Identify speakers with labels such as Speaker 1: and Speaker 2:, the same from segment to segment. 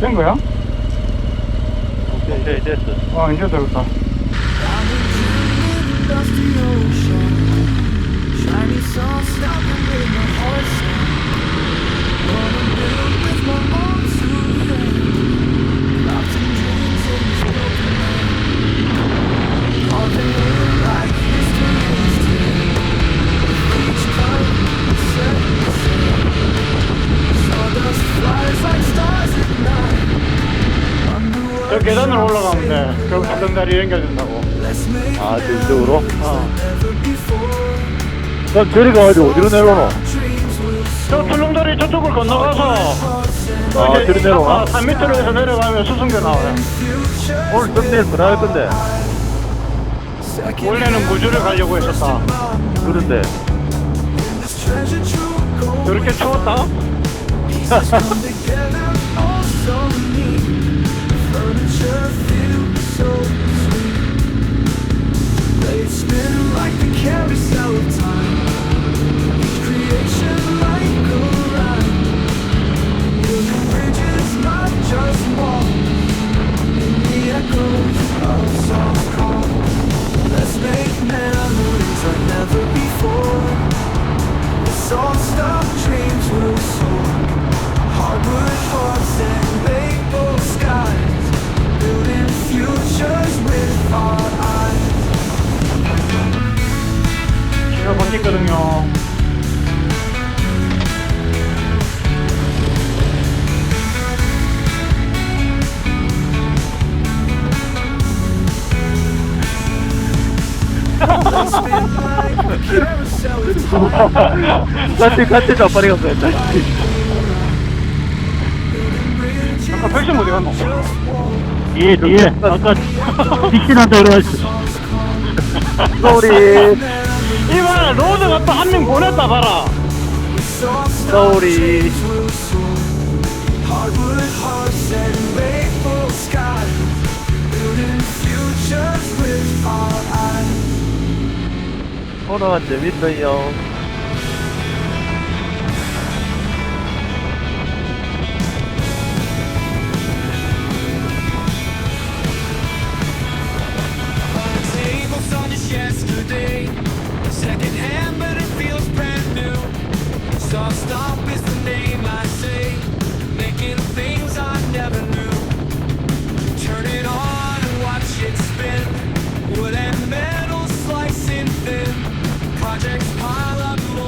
Speaker 1: 된 거야?
Speaker 2: 오케이 됐어
Speaker 1: 어, 이제 되겠다.
Speaker 3: Shiny sun stopping with my heart Wanna build with my own
Speaker 1: 계단으로 올라가면 돼. 저 가정다리 연결된다고.
Speaker 3: Let's make
Speaker 2: 아 저쪽으로?
Speaker 1: 어.
Speaker 3: never before
Speaker 2: 그럼 저리 가가지고 어디로 내려오노?
Speaker 1: 저 출렁다리 저쪽을 건너가서
Speaker 2: 아 저리 내려오나?
Speaker 1: 3m로 해서 내려가면 수승교 나와요.
Speaker 2: 오늘 좀 내일 뭐나 할 건데
Speaker 1: 원래는 무주를 가려고 했었다.
Speaker 2: 그런데
Speaker 1: 저렇게 추웠다?
Speaker 2: 같이 같이 자빠리가 됐다
Speaker 1: 아까 백신 어디 갔노?
Speaker 2: 뒤에 뒤에 아까 빅신한테 그러했어 서울이
Speaker 1: 이봐, 로드 갔다 한 명 보냈다 봐라.
Speaker 2: 서울이
Speaker 3: will soar Hardwood hearts and maple skies Building futures with our eyes
Speaker 2: 코너가 재밌어요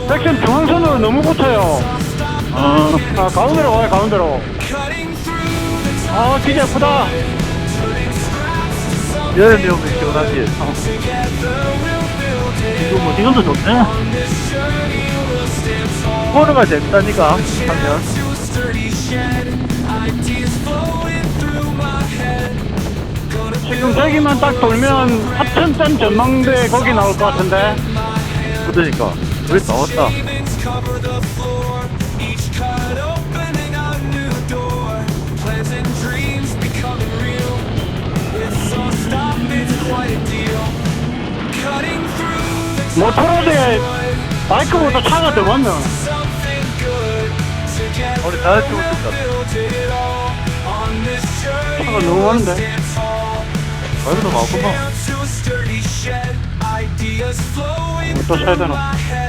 Speaker 1: 백신 중앙선으로 너무.
Speaker 4: Soft stop
Speaker 1: 아, 가운데로 와요, 가운데로. 아, 진짜
Speaker 4: something
Speaker 2: 여름이 오면 시원하지. 이거 뭐 지금도 좋네. 코너가 재밌다니까 하면
Speaker 1: 지금 저기만 딱 돌면 합천점 전망대 거기 나올 것 같은데.
Speaker 2: 그러니까
Speaker 4: through the
Speaker 1: 모토로드에 바이크보다 차가 더.
Speaker 4: Together
Speaker 2: 우리 다
Speaker 4: this journey,
Speaker 1: 차가 너무 많은데.
Speaker 2: 말도 많구만
Speaker 1: 또
Speaker 4: through
Speaker 1: 되나?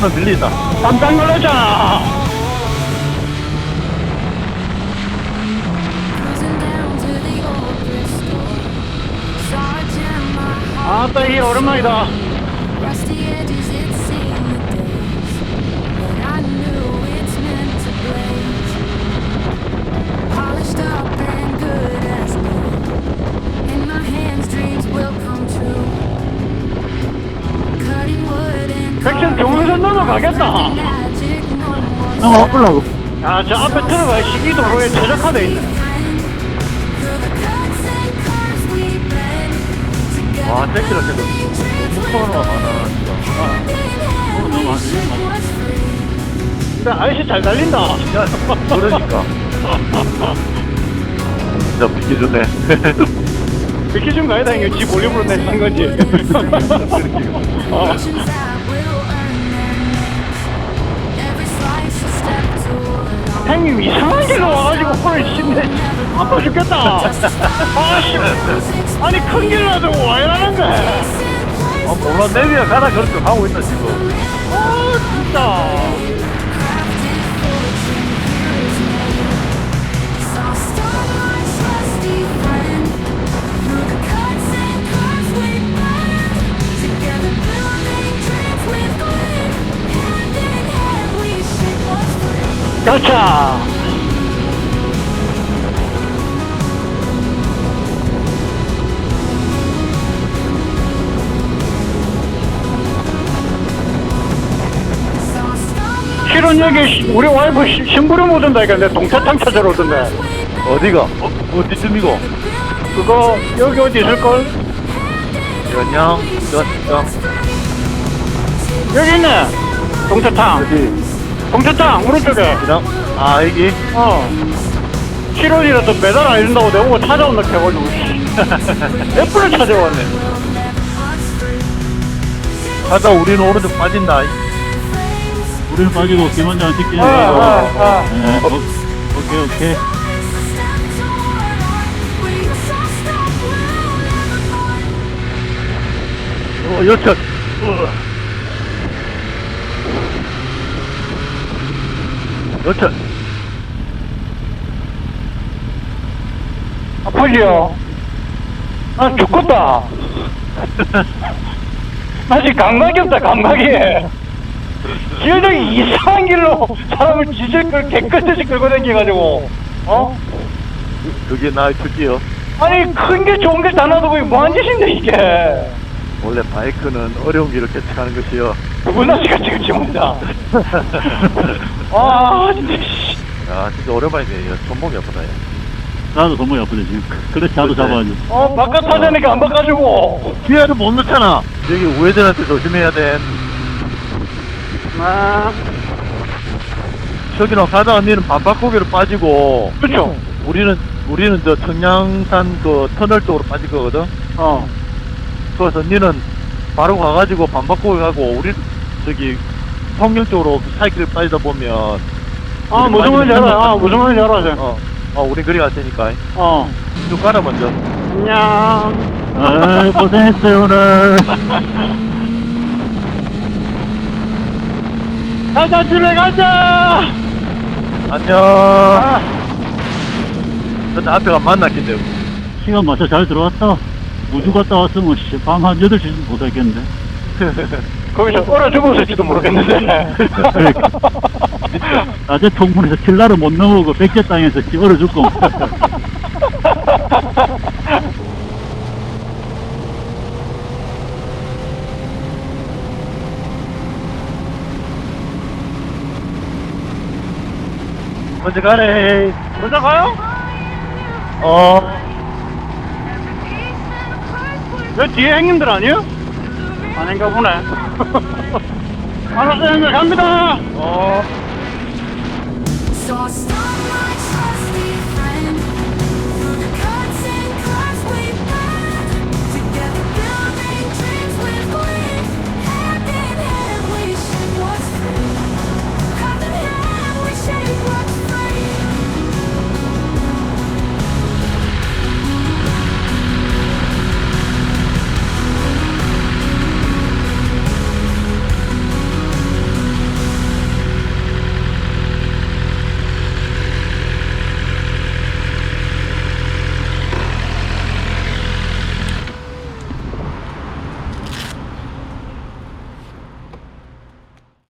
Speaker 2: 코너 밀린다
Speaker 1: 깜짝 놀랐잖아. 아따, 이게 오랜만이다.
Speaker 2: 바꾸려고
Speaker 1: 야, 저 앞에 들어가 시기도로에 최적화돼 있네.
Speaker 5: through the cuts and curves we blend together.
Speaker 2: 와 땡기라 땡겨 목표가 많아 진짜
Speaker 1: 근데 아저씨 잘 달린다.
Speaker 2: 야 그러니까 진짜 비켜주네
Speaker 1: 비켜준 거 아니다. 이거 지 볼륨으로 내는 거지. 형님 이상한 길로 와가지고 헐 신내 아파 죽겠다. 아씨, 아니 큰길 놔두고 왜 이러는 거야?
Speaker 2: 아 몰라 내비야 가라 그렇게 하고 있다 지금
Speaker 1: 아 진짜.
Speaker 5: My
Speaker 1: 실은 여기 우리 와이프 시- 심부름 오던다 이거 내 동태탕 찾으러 오던데.
Speaker 2: 어디가 어, 어디쯤이고
Speaker 1: 그거 여기 어디 있을걸?
Speaker 2: 연양 연양
Speaker 1: 여기 있네. 동태탕.
Speaker 2: 어디
Speaker 1: 동태탕 오른쪽에.
Speaker 2: 그냥 아 여기?
Speaker 1: 어. 7월이라도 매달 안 해준다고 내보고 찾아온다 해가지고 몇 분을 찾아왔네.
Speaker 2: 가다 우리는 오른쪽 빠진다.
Speaker 6: 우리는 빠지고 김원장 찍기는
Speaker 1: 아, 아, 아.
Speaker 6: 네, 어, 오케이 오케이.
Speaker 2: 어 여차 여차
Speaker 1: 아프지요? 아 죽겠다. 나 지금 감각이 없다 감각이. 지어정이 이상한 길로 사람을 지질 끌 개끗이 끌고 다니가지고 어?
Speaker 2: 그게 나 특기요.
Speaker 1: 아니 큰 게 좋은 게 다 놔두고 뭐한 짓인데 이게.
Speaker 2: 원래 바이크는 어려운 길을 개척하는 것이요.
Speaker 1: 누구나 지가 지금 지문이다 아 진짜 씨.
Speaker 2: 야 진짜 오랜만이네. 이거 손목이 아프다 야.
Speaker 6: 나도 손목이 아프네 지금. 그렇지 나도 잡아야지.
Speaker 1: 어 바깥 타자니까 안 바꿔주고.
Speaker 2: 기아를 못 넣잖아. 여기 우회전할 때 조심해야 돼.
Speaker 1: 아.
Speaker 2: 저기는 가다 언니는 반바꾸기로 빠지고.
Speaker 1: 그렇죠
Speaker 2: 우리는 우리는 저 청량산 그 터널 쪽으로 빠질 거거든?
Speaker 1: 어.
Speaker 2: 그래서 니는 바로 가가지고 반바꾸기 가고 우리 저기 성경 쪽으로 사이클 빠지다 보면
Speaker 1: 아, 무슨 말인지 알아. 아, 무슨 말인지 알아. 어.
Speaker 2: 어, 어 우리 그리 갈 테니까
Speaker 1: 어.
Speaker 2: 쭉 가라 먼저
Speaker 1: 안녕.
Speaker 6: 아 고생했어요 오늘
Speaker 1: 가자, 집에 가자!
Speaker 2: 안녕
Speaker 1: 아,
Speaker 2: 근데 앞에 가면 만났긴데
Speaker 6: 시간 맞춰 잘 들어왔다 우주 갔다 왔으면 밤한 8시쯤 도착했는데
Speaker 1: 거기서 얼어 죽었을지도 모르겠는데.
Speaker 6: 그러니까. 낮에 통문에서 킬라를 못 넘어오고 백제 땅에서 얼어 죽고
Speaker 2: 먼저 가래
Speaker 1: 먼저 가요? 어저 뒤에 형님들 아니에요? 아닌가 보네. 알았어요, 형님. 갑니다.
Speaker 2: 어.